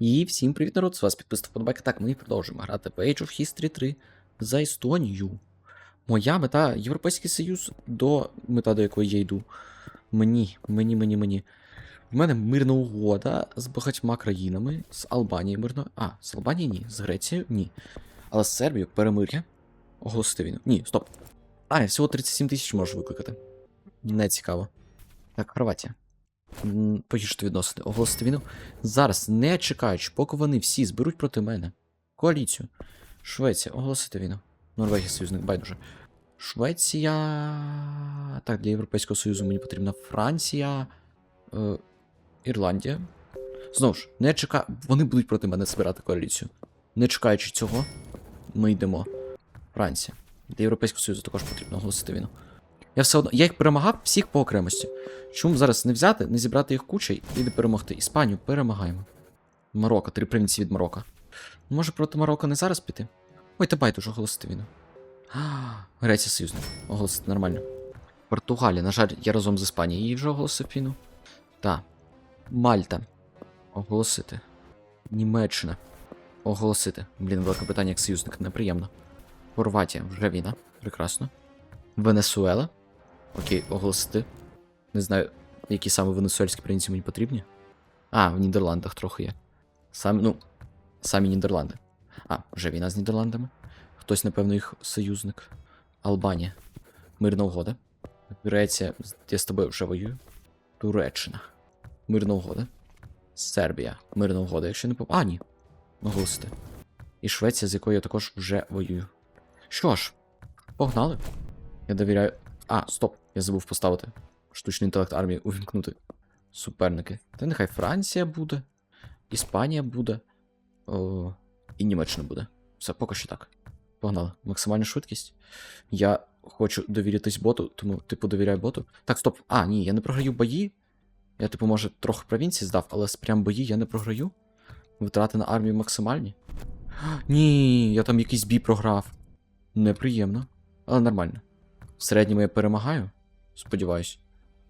І всім привіт, народ! З вас підписав подобайка. Так, ми продовжуємо грати в Age of History 3 за Естонію. Моя мета Європейський Союз до мета, до якої я йду. Мені, мені, мені, мені. В мене мирна угода з багатьма країнами, з Албанією мирно. А, з Албанією ні, з Грецією ні. Але з Сербією перемир'я. Оголосити війну. Ні, стоп. А, я всього 37 тисяч можу викликати. Не цікаво. Так, Хорватія. Погіршити відносини, оголосити війну. Зараз, не чекаючи, поки вони всі зберуть проти мене. Коаліцію. Швеція, оголосити війну. Норвегія союзник, байдуже. Швеція. Так, для Європейського Союзу мені потрібна Франція. Е, Ірландія. Знову ж, не чека... Вони будуть проти мене збирати коаліцію. Не чекаючи цього, ми йдемо. Франція. Для Європейського Союзу також потрібно оголосити війну. Я все одно. Я їх перемагав всіх по окремості. Чому зараз не взяти, не зібрати їх кучей і не перемогти? Іспанію перемагаємо. Марокко, три провінції від Марокко. Може проти Марокко не зараз піти? Ой, та байдуже оголосити війну. Греція союзник. Оголосити нормально. Португалія, на жаль, я разом з Іспанією її вже оголосив війну. Та. Мальта. Оголосити. Німеччина. Оголосити. Блін, велике питання як союзник, неприємно. Хорватія, вже війна. Прекрасно. Венесуела. Окей, оголосити. Не знаю, які саме венесуельські провінції мені потрібні. А, в Нідерландах трохи є. Самі, ну, самі Нідерланди. А, вже війна з Нідерландами. Хтось, напевно, їх союзник. Албанія. Мирна угода. Греція, я з тобою вже воюю. Туреччина. Мирна угода. Сербія. Мирна угода, якщо не поп... А, ні. Оголосити. І Швеція, з якою я також вже воюю. Що ж, погнали. Я довіряю. А, стоп, я забув поставити. Штучний інтелект армії увімкнути. Суперники. Та нехай Франція буде, Іспанія буде. О, і Німеччина буде. Все, поки що так. Погнали. Максимальна швидкість. Я хочу довірятись боту, тому, типу, довіряю боту. Так, стоп. А, ні, я не програю бої. Я, типу, може, трохи провінції здав, але прям бої я не програю. Витрати на армію максимальні. Ні, я там якийсь бій програв. Неприємно, але нормально. В середньому я перемагаю. Сподіваюсь.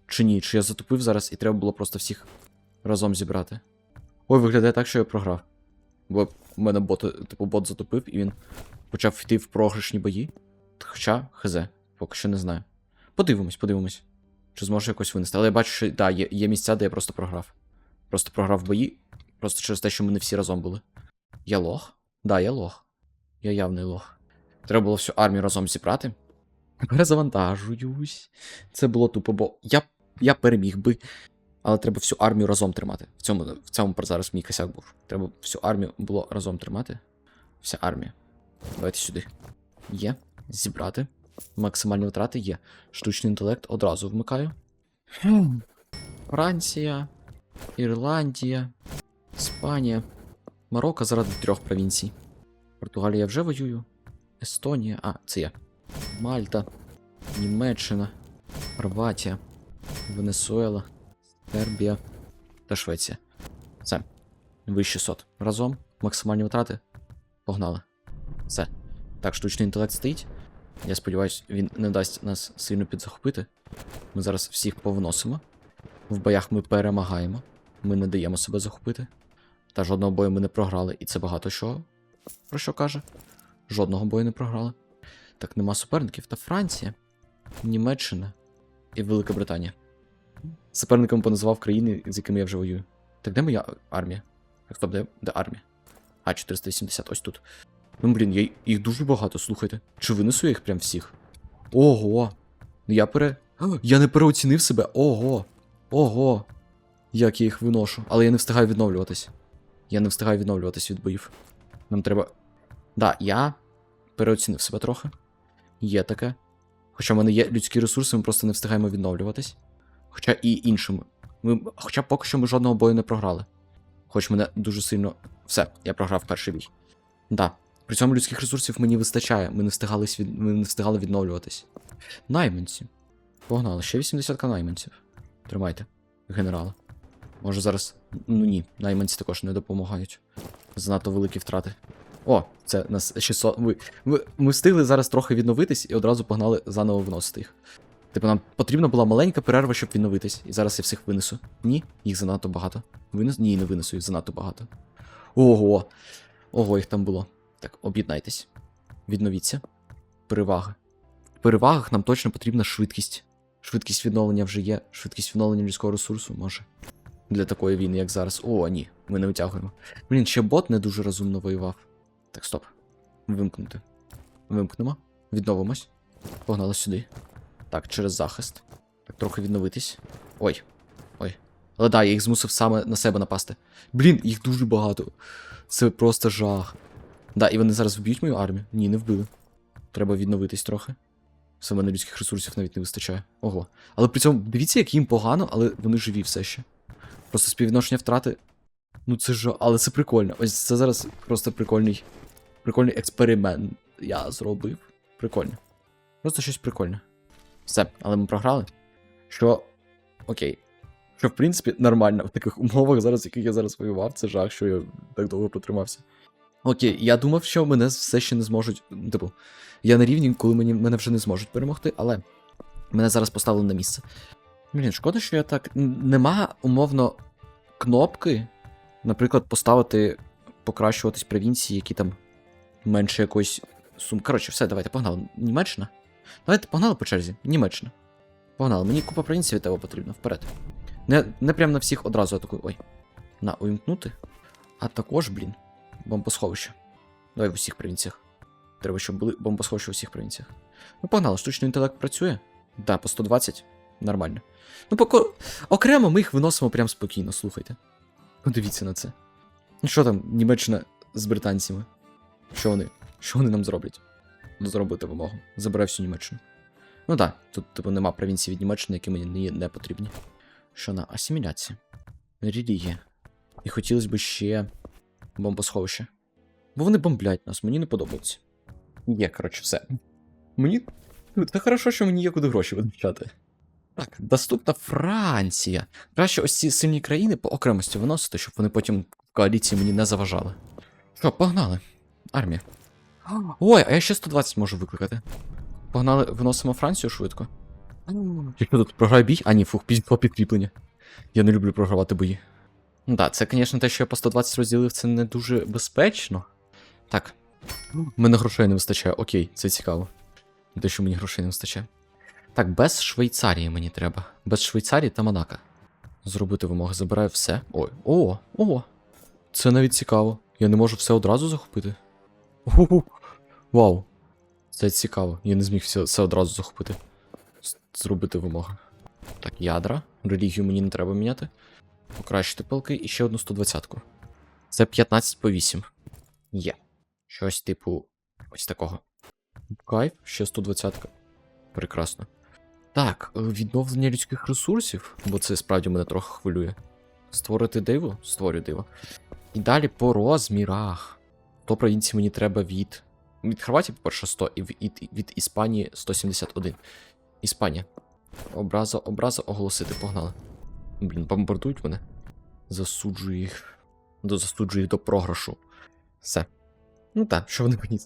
Чи ні? Чи я затупив зараз і треба було просто всіх разом зібрати? Ой, виглядає так, що я програв. Бо в мене бот, типу, бот затупив і він почав йти в програшні бої. Хоча, хз, поки що не знаю. Подивимось, подивимось. Чи зможу якось винести. Але я бачу, що да, є, є місця, де я просто програв. Просто програв бої. Просто через те, що ми не всі разом були. Я лох? Да, я лох. Я явний лох. Треба було всю армію разом зібрати. Перезавантажуюсь. Це було тупо, бо я, я переміг би. Але треба всю армію разом тримати. В цьому, в цьому зараз мій косяк був. Треба всю армію було разом тримати. Вся армія. Давайте сюди. Є. Зібрати. Максимальні витрати є. Штучний інтелект одразу вмикаю. Франція, Ірландія, Іспанія, Марокко заради трьох провінцій. Португалія вже воюю. Естонія. А, це я. Мальта, Німеччина, Хорватія, Венесуела, Сербія та Швеція. Все. Вище сот. Разом. Максимальні витрати. Погнали. Все. Так, штучний інтелект стоїть. Я сподіваюся, він не дасть нас сильно підзахопити. Ми зараз всіх повносимо. В боях ми перемагаємо. Ми не даємо себе захопити. Та жодного бою ми не програли, і це багато що. Про що каже? Жодного бою не програли. Так нема суперників. Та Франція, Німеччина і Велика Британія. Суперником поназивав країни, з якими я вже воюю. Так де моя армія? Так, стоп, де, де армія? А, 480, ось тут. Ну, блін, я, їх дуже багато, слухайте. Чи винесу я їх прям всіх? Ого! Ну я пере. Я не переоцінив себе. Ого! Ого! Як я їх виношу. Але я не встигаю відновлюватись. Я не встигаю відновлюватись від боїв. Нам треба. Да, я переоцінив себе трохи. Є таке. Хоча в мене є людські ресурси, ми просто не встигаємо відновлюватись. Хоча і іншими. Ми... Хоча поки що ми жодного бою не програли. Хоч мене дуже сильно. Все, я програв перший бій. Да. При цьому людських ресурсів мені вистачає, ми не встигали, від... ми не встигали відновлюватись. Найманці. Погнали, ще 80к найманців. Тримайте, генерала. Може зараз. Ну ні, найманці також не допомагають. Занадто великі втрати. О, це нас 600. Ми, ми, ми встигли зараз трохи відновитись і одразу погнали заново вносити їх. Типу, нам потрібна була маленька перерва, щоб відновитись. І зараз я всіх винесу. Ні, їх занадто багато. Винес? Ні, не винесу, їх занадто багато. Ого. Ого, їх там було. Так, об'єднайтесь. Відновіться. Перевага. В перевагах нам точно потрібна швидкість. Швидкість відновлення вже є. Швидкість відновлення людського ресурсу може. Для такої війни, як зараз. О, ні, ми не витягуємо. Блін, ще бот не дуже розумно воював. Так, стоп. Вимкнути. Вимкнемо. Відновимось. Погнали сюди. Так, через захист. Так, трохи відновитись. Ой. Ой. Але да, я їх змусив саме на себе напасти. Блін, їх дуже багато. Це просто жах. Да, і вони зараз вб'ють мою армію? Ні, не вбили. Треба відновитись трохи. Все мене людських ресурсів навіть не вистачає. Ого. Але при цьому дивіться, як їм погано, але вони живі все ще. Просто співвідношення втрати. Ну це ж. Але це прикольно. Ось це зараз просто прикольний. Прикольний експеримент. Я зробив. Прикольно. Просто щось прикольне. Все, але ми програли. Що. Окей. Що, в принципі, нормально в таких умовах, зараз, яких я зараз воював, це жах, що я так довго протримався. Окей, я думав, що мене все ще не зможуть. Типу, я на рівні, коли мені, мене вже не зможуть перемогти, але мене зараз поставили на місце. Блін, шкода, що я так. Нема умовно кнопки, наприклад, поставити покращуватись провінції, які там менше якоїсь сум. Коротше, все, давайте, погнали. Німеччина? Давайте погнали по черзі. Німеччина. Погнали. Мені купа провінцій від тебе потрібно. Вперед. Не, не прям на всіх одразу атакую. Ой. На увімкнути. А також, блін, бомбосховище. Давай в усіх провінціях. Треба, щоб були бомбосховища в усіх провінціях. Ну, погнали, штучний інтелект працює. Да, по 120. Нормально. Ну, поки окремо ми їх виносимо прям спокійно, слухайте. Подивіться на це. Ну що там, Німеччина з британцями? Що вони? Що вони нам зроблять? Зробити вимогу. Забирай всю Німеччину. Ну так, тут, типу, нема провінцій від Німеччини, які мені не, потрібні. Що на асиміляція? Релігія. І хотілося б ще бомбосховище. Бо вони бомблять нас, мені не подобається. Є, коротше, все. Мені. Ну, Це хорошо, що мені є куди гроші витрачати. Так, доступна Франція. Краще ось ці сильні країни по окремості виносити, щоб вони потім в коаліції мені не заважали. Що, погнали. Армія. Ой, а я ще 120 можу викликати. Погнали, виносимо Францію швидко. Якщо тут програє бій? А ні, фух, пізно підкріплення. Я не люблю програвати бої. Ну так, це, звісно, те, що я по 120 розділив, це не дуже безпечно. Так. Мене грошей не вистачає. Окей, це цікаво. Те, що мені грошей не вистачає. Так, без Швейцарії мені треба. Без Швейцарії та Монако. Зробити вимоги, забираю все. Ой, о, о. Це навіть цікаво. Я не можу все одразу захопити. Уху. Вау. Це цікаво. Я не зміг все, все одразу захопити. Зробити вимоги. Так, ядра. Релігію мені не треба міняти. Покращити пилки і ще одну 120-ку. Це 15 по 8. Є. Щось типу. Ось такого. Кайф, ще 120-ка. Прекрасно. Так, е, відновлення людських ресурсів, бо це справді мене трохи хвилює. Створити диво? Створю диво. І далі по розмірах. То провінції мені треба від. Від Хорватії, по-перше, 100, і від, від Іспанії 171. Іспанія. Образа, образа оголосити, погнали. Блін, бомбардують мене. Засуджую їх. До засуджую їх до програшу. Все. Ну так, що вони мені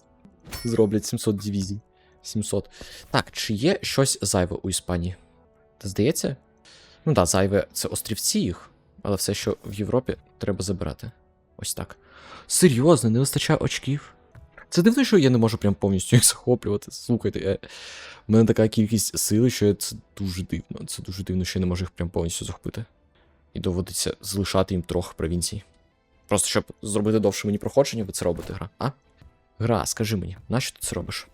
зроблять 700 дивізій. 700. Так, чи є щось зайве у Іспанії? Та здається? Ну так, зайве це острівці їх, але все, що в Європі, треба забирати. Ось так. Серйозно, не вистачає очків. Це дивно, що я не можу прям повністю їх захоплювати. Слухайте, я... в мене така кількість сили, що це дуже дивно. Це дуже дивно, що я не можу їх прям повністю захопити. І доводиться залишати їм трохи провінцій. Просто щоб зробити довше мені проходження, ви це робите, гра, а? Гра, скажи мені, нащо ти це робиш?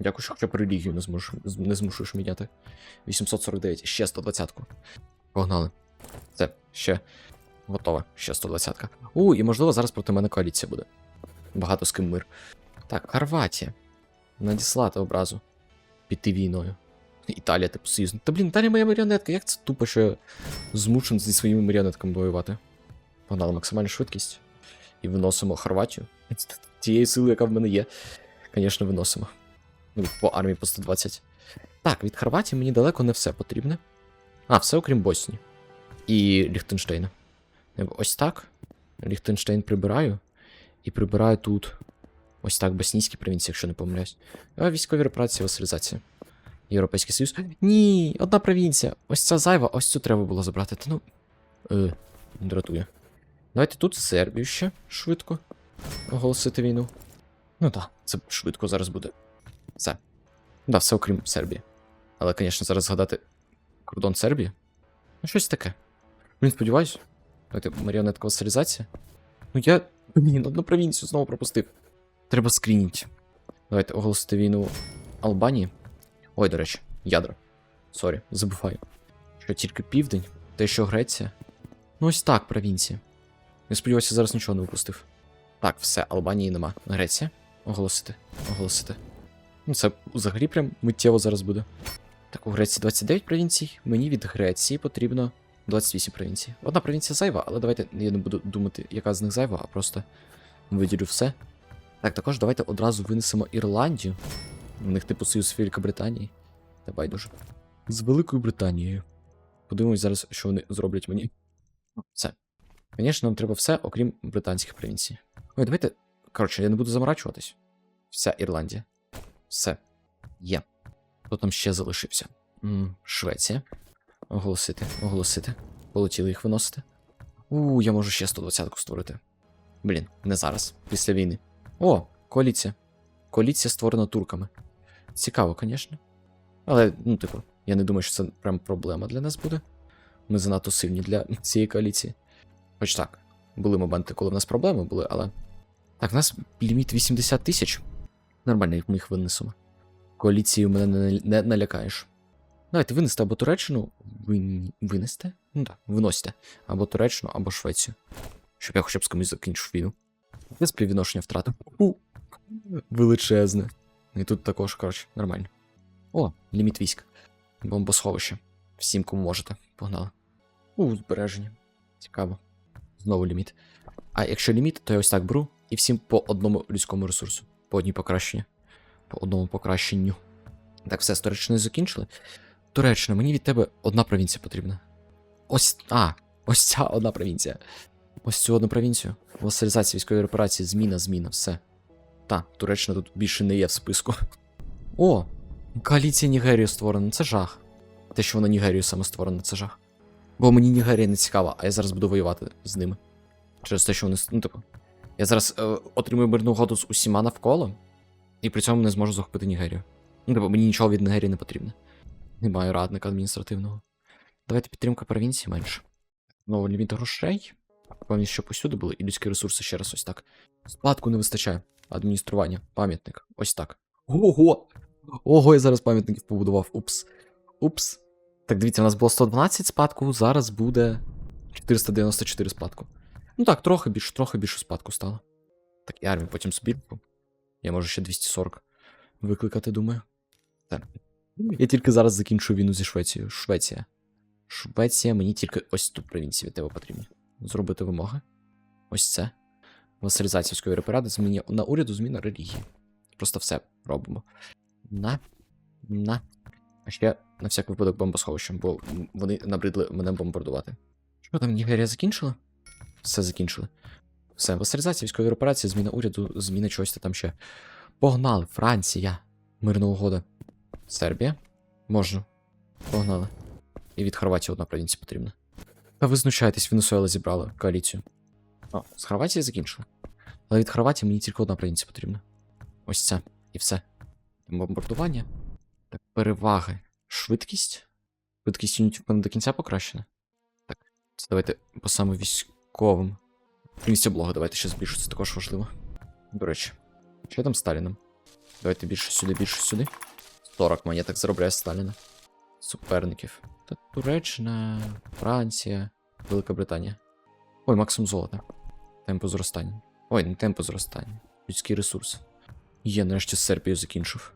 Дякую, що хоча б релігію не, змуш... не змушуєш міняти. 849, ще 120-ку. Погнали. Це, ще готове, ще 120-ка. У, і можливо зараз проти мене коаліція буде. Багато з ким мир. Так, Хорватія. Надіслати образу. Піти війною. Італія, типу, союзник. Та блін, Італія моя маріонетка. Як це тупо, що я змушений зі своїми маріонетками воювати? Погнали максимальну швидкість. І виносимо Хорватію. Тієї сили, яка в мене є. Звісно, виносимо. Ну, по армії по 120. Так, від Хорватії мені далеко не все потрібне. А, все окрім Боснії. І Ліхтенштейна. Ось так. Ліхтенштейн прибираю. І прибираю тут. Ось так, боснійські провінції, якщо не помиляюсь. А військові репарації, васалізація. Європейський Союз. Ні, одна провінція. Ось ця зайва, ось цю треба було забрати. Та ну. Е, дратує. Давайте тут Сербію ще швидко оголосити війну. Ну так, це швидко зараз буде. Все. Да, все окрім Сербії. Але, звісно, зараз згадати кордон Сербії. Ну, щось таке. Блін, сподіваюсь. Давайте маріонетка васалізація. Ну я. Блін, одну провінцію знову пропустив. Треба скрініть. Давайте оголосити війну Албанії. Ой, до речі, ядра. Сорі, забуваю. Що тільки південь, те, що Греція. Ну ось так, провінції. Я сподіваюся, зараз нічого не випустив. Так, все, Албанії нема. Греція. Оголосити. Оголосити. Ну, це взагалі прям миттєво зараз буде. Так, у Греції 29 провінцій. Мені від Греції потрібно 28 провінцій. Одна провінція зайва, але давайте я не буду думати, яка з них зайва, а просто виділю все. Так, також давайте одразу винесемо Ірландію. У них типу союз Великобританії. Та байдуже. З Великою Британією. Подивимось зараз, що вони зроблять мені. Все. Звісно, нам треба все, окрім британських провінцій. Ой, давайте. Коротше, я не буду заморачуватись. Вся Ірландія. Все. Є. Хто там ще залишився? м Швеція. Оголосити, оголосити. Полетіли їх виносити. У, я можу ще 120-ку створити. Блін, не зараз, після війни. О, коаліція. Коаліція створена турками. Цікаво, звісно. Але, ну, типу, я не думаю, що це прям проблема для нас буде. Ми занадто сильні для цієї коаліції. Хоч так, були моменти, коли в нас проблеми були, але. Так, в нас ліміт 80 тисяч. Нормально, як ми їх винесемо. Коаліцію мене не, не налякаєш. Давайте винести або Туреччину. Вин... Винести? Ну так, виносите. Або Туреччину, або Швецію. Щоб я хоча б з комусь закінчив війну. Я співвідношення втратив. У. Величезне. І тут також, коротше, нормально. О, ліміт військ. Бомбосховище. Всім, кому можете. Погнали. У, збереження. Цікаво. Знову ліміт. А якщо ліміт, то я ось так беру і всім по одному людському ресурсу. По одній покращенні. По одному покращенню. Так, все, з закінчили. Туреччина, мені від тебе одна провінція потрібна. Ось. А, ось ця одна провінція. Ось цю одну провінцію. Васалізація військової операції, зміна, зміна, все. Та, Туреччина тут більше не є в списку. О! Коаліція Нігерію створена, це жах. Те, що вона Нігерію саме створена, це жах. Бо мені Нігерія не цікава, а я зараз буду воювати з ними. Через те, що вони. Ну, типу. Я зараз е, отримую мирну угоду з усіма навколо, і при цьому не зможу захопити Нігерію. Ну, типу, мені нічого від Нігерії не потрібно. Немає радника адміністративного. Давайте підтримка провінції менше. Знову ліміт грошей. Певні, що посюди були, і людські ресурси ще раз ось так. Спадку не вистачає. Адміністрування, пам'ятник. Ось так. Ого! Ого, я зараз пам'ятників побудував. Упс. Упс. Так, дивіться, у нас було 112 спадку, зараз буде 494 спадку. Ну так, трохи більше, трохи більше спадку стало. Так, і армію потім збірку. Я можу ще 240 викликати, думаю. Так. Я тільки зараз закінчу війну зі Швецією. Швеція. Швеція, мені тільки ось тут провінції від тебе потрібні. Зробити вимоги. Ось це. Васалізація військової репаради, зміна на уряду, зміна релігії. Просто все робимо. На. На. А ще на всяк випадок бомбосховище, бо вони набридли мене бомбардувати. Що там, Нігерія закінчила? Все закінчили. Все, васалізація військової операції, зміна уряду, зміна чогось там ще. Погнали, Франція. Мирна угода. Сербія. Можна. Погнали. І від Хорватії одна провінція потрібна. Та ви знущаєтесь, Венесуела зібрала коаліцію. О, з Хорватії закінчили. Але від Хорватії мені тільки одна провінція потрібна. Ось це. І все. Бомбардування. Так, переваги. Швидкість. Швидкість юнітів до кінця покращена. Так, це давайте по саме військовим. Місця блога давайте ще збільшу, це також важливо. До речі, що там з Сталіном? Давайте більше сюди, більше сюди. 40 монеток заробляє Сталіна. Суперників. Та Туреччина, Франція, Велика Британія. Ой, максимум золота. Темпо зростання. Ой, не темпо зростання. Людський ресурс. Є, нарешті з Сербією закінчив.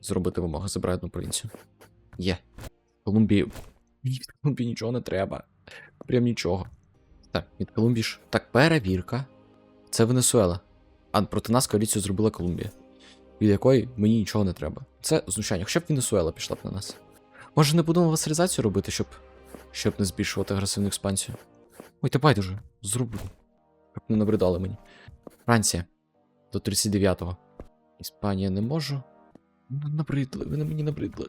Зробити вимоги, забираю одну провінцію. Є. Колумбії. Мені від Колумбії нічого не треба. Прям нічого. Так, від Колумбії ж. Так, перевірка. Це Венесуела. А проти нас коаліцію зробила Колумбія. Від якої мені нічого не треба. Це знущання. Хоча б Венесуела пішла б на нас. Може не будемо васалізацію робити, щоб. щоб не збільшувати агресивну експансію. Ой, та байдуже, зроблю. Щоб не набридали мені. Франція. До 39-го. Іспанія не можу. Ну, Набридли, ви на мені набридли.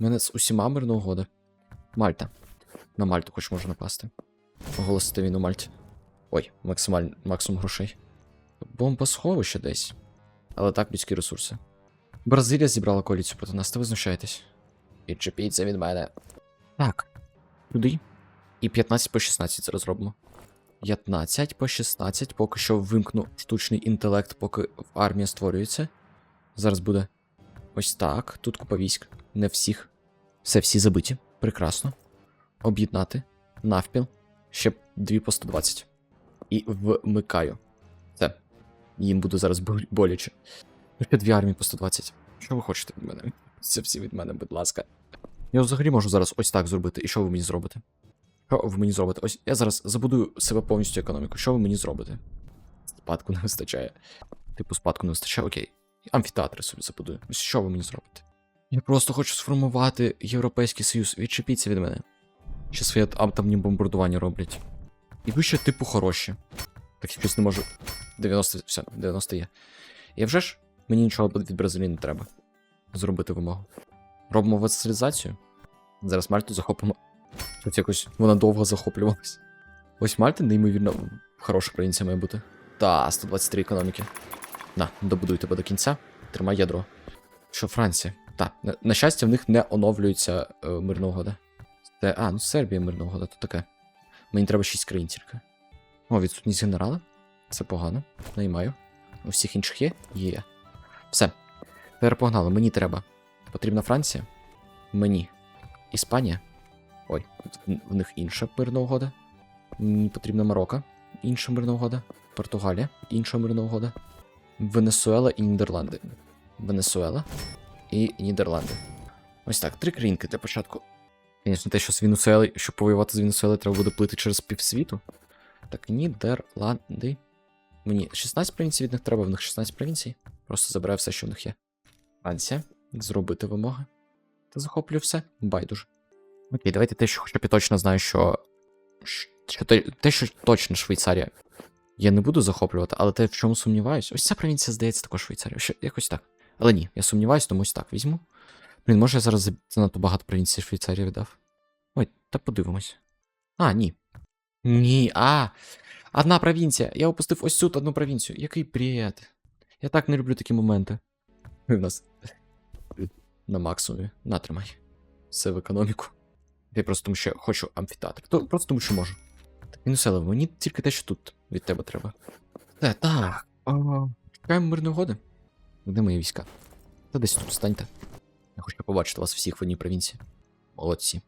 У мене з усіма мирна угода. Мальта. На Мальту хоч можу напасти. Оголосити війну Мальті. Ой, максималь... максимум грошей. Бомбосховище десь. Але так, людські ресурси. Бразилія зібрала коаліцію проти нас, та ви знущаєтесь. Відчепіться від мене. Так. Туди. І 15 по 16 зараз робимо. 15 по 16, поки що вимкну штучний інтелект, поки армія створюється. Зараз буде ось так. Тут купа військ. Не всіх. Все, всі забиті. Прекрасно. Об'єднати. Навпіл. Ще дві по 120. І вмикаю. Їм буде зараз боляче. Ну, Ще дві армії по 120. Що ви хочете від мене? Це всі від мене, будь ласка. Я взагалі можу зараз ось так зробити. І що ви мені зробите? Що ви мені зробите? Ось я зараз забудую себе повністю економіку. Що ви мені зробите? Спадку не вистачає. Типу, спадку не вистачає, окей. Амфітеатри собі забудую. Ось що ви мені зробите? Я просто хочу сформувати Європейський Союз. Відчепіться від мене. Ще своє атомні бомбардування роблять. І ви ще, типу, хороші. Так щось не можу. 90, все, 90 є. І вже ж мені нічого від Бразилії не треба. Зробити вимогу. Робимо васалізацію. Зараз Мальту захопимо. Тут якось вона довго захоплювалась. Ось Мальта, неймовірно, хороша провінція має бути. Та, 123 економіки. На, добудуй тебе до кінця. Тримай ядро. Що Франція? Так, на, на щастя, в них не оновлюється е, мирна угода. Це, а, ну Сербія мирна угода, то таке. Мені треба 6 країн тільки. О, відсутність генерала. Це погано. Наймаю. У всіх інших є? Є. Все. Тепер погнали. Мені треба. Потрібна Франція. Мені. Іспанія. Ой, в- них інша мирна угода. Мені потрібна Марокко. Інша мирна угода. Португалія. Інша мирна угода. Венесуела і Нідерланди. Венесуела і Нідерланди. Ось так, три країнки для початку. Звісно, те, що з Венесуели, щоб повоювати з Венесуелою, треба буде плити через півсвіту. Так, Нідерланди. Мені 16 провінцій від них треба, в них 16 провінцій. Просто забираю все, що в них є. Франція. Зробити вимоги. Та захоплюю все. Байдуже. Окей, давайте те, що хоча б точно знаю, що. що те, те, що точно Швейцарія. Я не буду захоплювати, але те, в чому сумніваюсь. Ось ця провінція, здається, також Швейцарія. Ще якось так. Але ні, я сумніваюсь, тому ось так візьму. Блін, може я зараз занадто багато провінцій Швейцарії віддав. Ой, та подивимось. А, ні. Ні, а. Одна провінція. Я опустив ось цю одну провінцію. Який бред. Я так не люблю такі моменти. В нас на максимумі. Натримай. Все в економіку. Я просто тому що хочу амфітеатр. То, просто тому що можу. Так, Мінуселе, мені тільки те, що тут від тебе треба. Те, так. Чекаємо мирної угоди. Де мої війська? Та десь тут станьте. Я хочу побачити вас всіх в одній провінції. Молодці.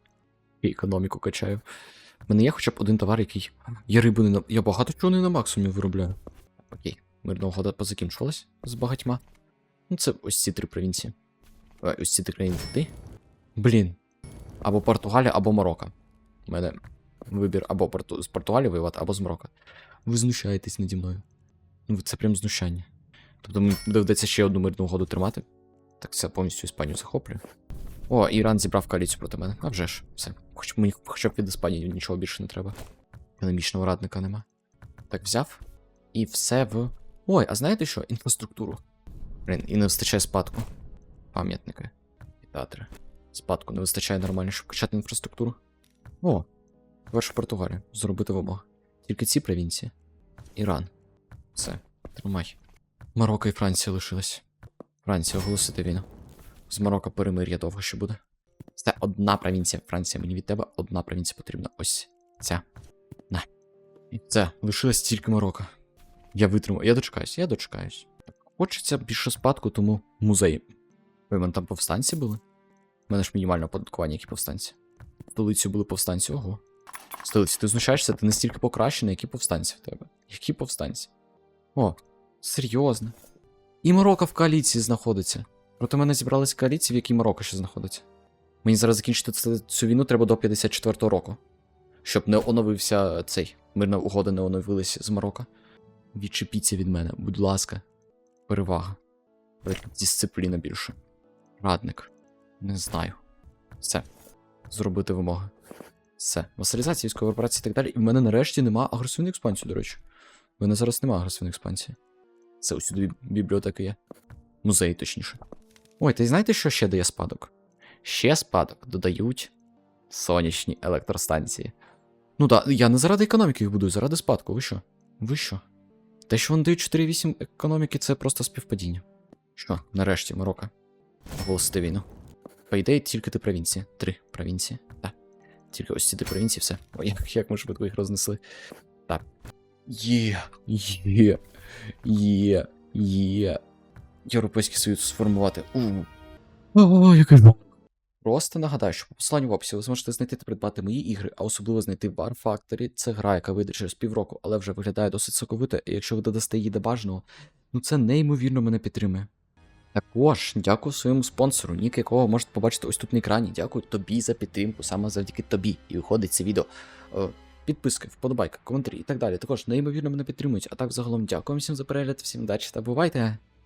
І економіку качаю. У мене є хоча б один товар, який. Я рибу не на. Я багато чого не на максимумі виробляю. Окей, мирна угода позакінчилась з багатьма. Ну, це ось ці три провінції. Е, Ось ці три країни ти. Блін. Або Португалія, або Марокко. У мене вибір або Порту... з Португалії воювати, або з Марокко. Ви знущаєтесь наді мною. Ну, це прям знущання. Тобто мені доведеться ще одну мирну угоду тримати. Так це повністю Іспанію захоплюю. О, Іран зібрав коаліцію проти мене. А вже ж, все. Хоч мені хоча б від Іспанії нічого більше не треба. Економічного радника нема. Так, взяв. І все в. Ой, а знаєте що? Інфраструктуру. Блін, і не вистачає спадку. Пам'ятники. І театри. Спадку не вистачає нормально, щоб качати інфраструктуру. О, верша Португалія. Зробити вимога. Тільки ці провінції. Іран. Все, тримай. Марокко і Франція лишилась. Франція оголосити війну. З Марокко перемир'я довго ще буде. Це одна провінція. Франція, мені від тебе одна провінція потрібна. Ось ця. На. І це, лишилось тільки Марокко. Я витримаю. Я дочекаюсь, я дочекаюсь. Хочеться більше спадку, тому музей. Ви в мене там повстанці були? У мене ж мінімальне оподаткування, які повстанці. В столиці були повстанці, ого. Столиці, ти знущаєшся, ти настільки покращений, які повстанці в тебе. Які повстанці? О, серйозно. І Марокко в коаліції знаходиться. Проти мене зібрались коаліції, в якій Марокко ще знаходиться. Мені зараз закінчити цю війну треба до 54-го року. Щоб не оновився цей. Мирна угода не оновилася з Марокко. Відчепіться від мене, будь ласка. Перевага. Дисципліна більше. Радник. Не знаю. Все. Зробити вимоги. Все. Васалізація військової операції і так далі. І в мене нарешті нема агресивної експансії, до речі. В мене зараз нема агресивної експансії. Це усюди бі- бібліотеки є. Музеї, точніше. Ой, та й знаєте, що ще дає спадок? Ще спадок додають сонячні електростанції. Ну так, я не заради економіки їх будую, заради спадку, ви що? Ви що? Те, що вони дають 4,8 економіки, це просто співпадіння. Що, нарешті, Марокко. Оголосити війну. По ідеї, тільки ти провінція. Три провінції. Так. Тільки ось ці три провінції, все. Ой, як, як ми швидко їх рознесли. Так. Є, є, є, є. Європейський Союз сформувати. У. О, який жах. Просто нагадаю, що по посиланню в описі ви зможете знайти та придбати мої ігри, а особливо знайти Bar Factory. Це гра, яка вийде через півроку, але вже виглядає досить соковито, і якщо ви додасте її до бажаного, ну це неймовірно мене підтримує. Також дякую своєму спонсору, нік якого можете побачити ось тут на екрані. Дякую тобі за підтримку, саме завдяки тобі. І виходить це відео. Е, Підписки, вподобайка, коментарі і так далі. Також неймовірно мене підтримують. А так загалом дякую всім за перегляд, всім удачі та бувайте!